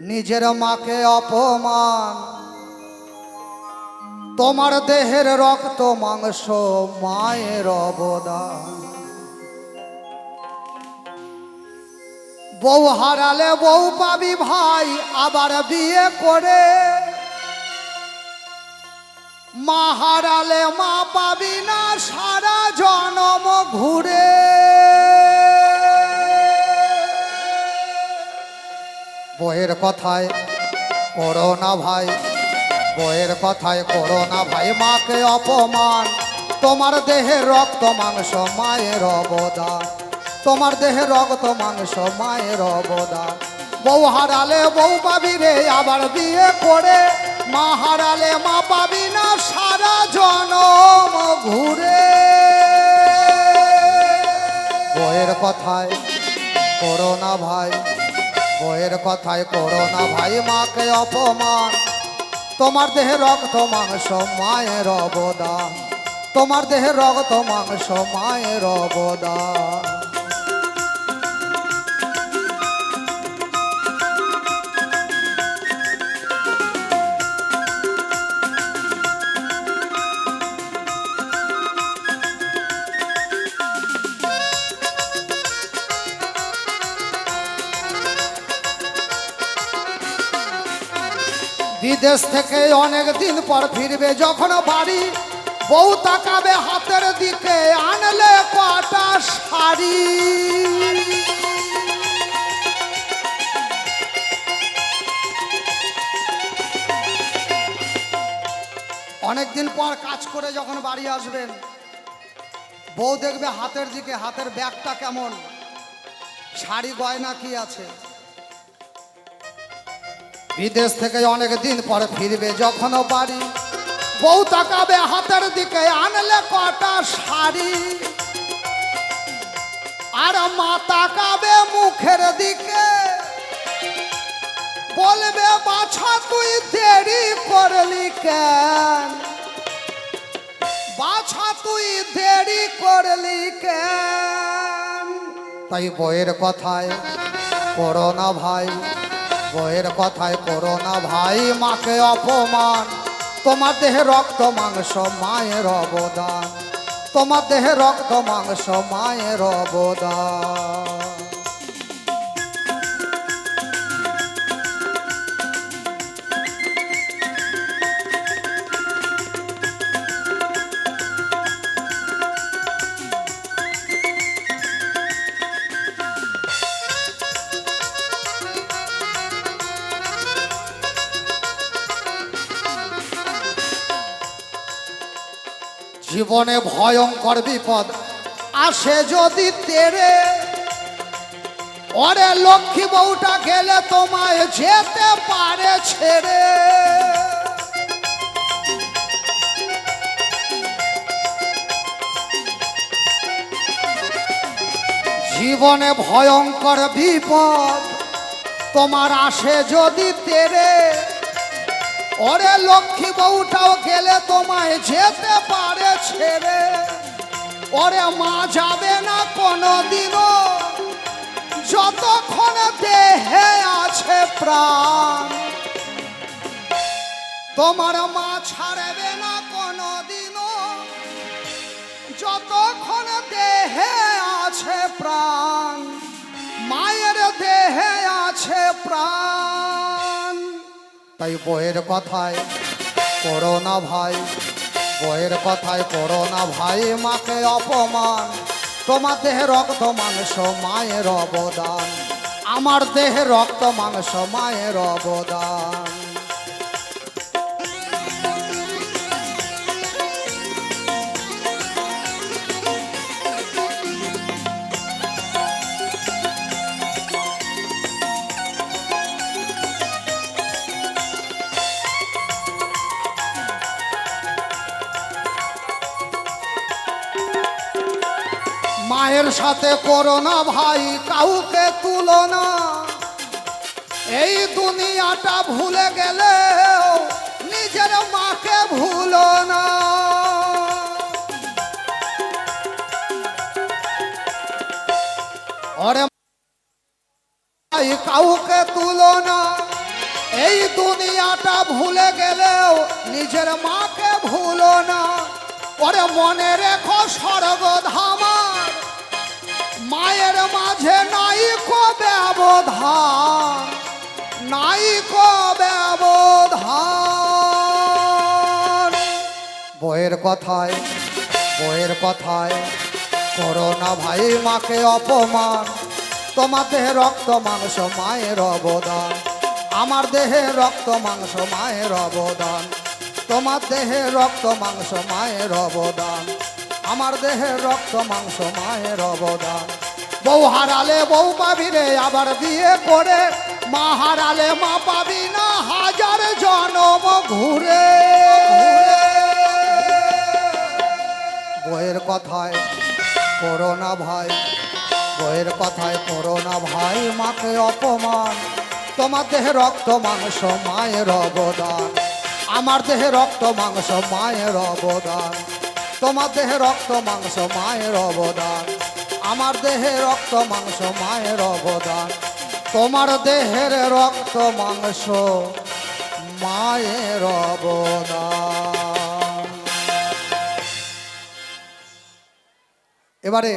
নিজের মাকে অপমান। তোমার দেহের রক্ত, মাংস, মায়ের অবদান। বউ হারালে বউ পাবি ভাই, আবার বিয়ে করে। মা হারালে মা পাবি না, সারা জনম বইয়ের কথায়, করো না ভাই, বইয়ের কথায় করো না ভাই, মাকে অপমান। তোমার দেহের রক্ত মাংস, মায়ের অবদান। তোমার দেহে রক্ত মাংস, মায়ের অবদান। বউ হারালে বউ পাবি রে, আবার বিয়ে করে। মা হারালে মা পাবি না, সারা জনম ঘুরে। বইয়ের কথায়, করো না ভাই বইয়ের কথায় করো না ভাই, মাকে অপমান। তোমার দেহে রক্ত, মাংস, মায়ের অবদান। তোমার দেহে রক্ত, মাংস, মায়ের অবদান। বিদেশ থেকে অনেক দিন পর ফিরবে, যখন বাড়ি বউ তাকাবে হাতের দিকে, আনলে কটা শাড়ি? অনেক দিন পর কাজ করে যখন বাড়ি আসবেন, বউ দেখবে হাতের দিকে, হাতের ব্যাগটা কেমন? শাড়ি গয়না কি আছে? বিদেশ থেকে অনেক দিন পরে ফিরবে যখন বাড়ি। বউ তাকাবে হাতের দিকে, আনলে কটা শাড়ি? আর মা তাকাবে মুখের দিকে। বলবে, বাছা, তুই দেরি করলি কেন? বাছা, তুই দেরি করলি কেন? তাই বইয়ের কথায় করোনা ভাই। বইয়ের কথায় করো না ভাই, মাকে অপমান। তোমার দেহে রক্ত, মাংস, মায়ের অবদান। তোমার দেহে রক্ত, মাংস, মায়ের অবদান। জীবনে ভয়ঙ্কর বিপদ আসে যদি তেরে। ওরে লক্ষ্মী বউটা গেলে তোমায় যেতে পারে ছেড়ে। জীবনে ভয়ঙ্কর বিপদ তোমার আসে যদি তেরে। ওরে লক্ষ্মী বউটাও গেলে তোমায় যেতে পারে ছেড়ে। ওরে মা যাবে না কোনো দিনও যতক্ষণ দেহে আছে প্রাণ। তোমার মা ছাড়বে তাই বইয়ের কথায় করো না ভাই, বইয়ের কথায় করো না ভাই, মাকে অপমান। তোমার দেহে রক্ত মাংস, মায়ের অবদান। আমার দেহে রক্ত মাংস, মায়ের অবদান। মায়ের সাথে করো না ভাই, কাউকে তুলনা এই দুনিয়াটা ভুলে গেলে নিজের মাকে ভুলো না। ভাই, কাউকে তুলনা এই দুনিয়াটা ভুলে গেলেও নিজের মাকে ভুলো না। ওরে মনে রেখো স্বর্গ ধামার মায়ের মাঝে নাই কো ব্যবধান, নাই কো ব্যবধান। বইয়ের কথায় বইয়ের কথায় করোনা ভাই মাকে অপমান তোমার দেহে রক্ত মাংস মায়ের অবদান, আমার দেহে রক্ত মাংস মায়ের অবদান, তোমার দেহে রক্ত মাংস মায়ের অবদান, আমার দেহে রক্ত মাংস মায়ের অবদান। বউ হারালে বউ পাবি রে, আবার বিয়ে করে। মা হারালে মা পাবি না, হাজার জনম ঘুরে। বইয়ের কথায় করোনা ভাই বইয়ের কথায় করোনা ভাই, মাকে অপমান। তোমার দেহে রক্ত, মাংস, মায়ের অবদান। আমার দেহে রক্ত, মাংস, মায়ের অবদান। তোমার দেহে রক্ত, মাংস, মায়ের অবদান। আমার দেহে রক্ত মাংস মায়ের অবদান। তোমার দেহের রক্ত মাংস মায়ের অবদান। এবারে